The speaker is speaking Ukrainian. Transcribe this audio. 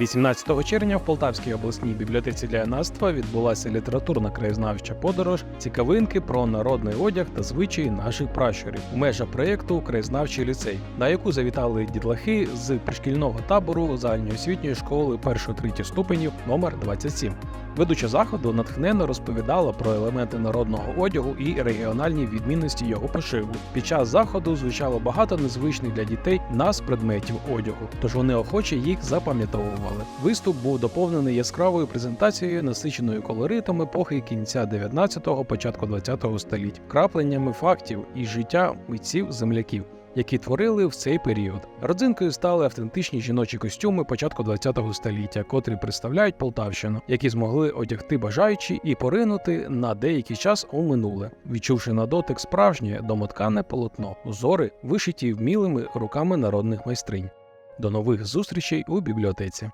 18 червня в Полтавській обласній бібліотеці для юнацтва відбулася літературна краєзнавча подорож цікавинки про народний одяг та звичаї наших пращурів у межах проєкту Краєзнавчий ліцей, на яку завітали дітлахи з пришкільного табору загальноосвітньої школи 1-3 ступенів номер 27. Ведуча заходу натхненно розповідала про елементи народного одягу і регіональні відмінності його пошиву. Під час заходу звучало багато незвичних для дітей нас предметів одягу, тож вони охоче їх запам'ятовували. Виступ був доповнений яскравою презентацією, насиченою колоритом епохи кінця 19-го, початку 20-го століть, крапленнями фактів і життя митців земляків. Які творили в цей період. Родзинкою стали автентичні жіночі костюми початку ХХ століття, котрі представляють Полтавщину, які змогли одягти бажаючі і поринути на деякий час у минуле, відчувши на дотик справжнє домоткане полотно, узори, вишиті вмілими руками народних майстринь. До нових зустрічей у бібліотеці.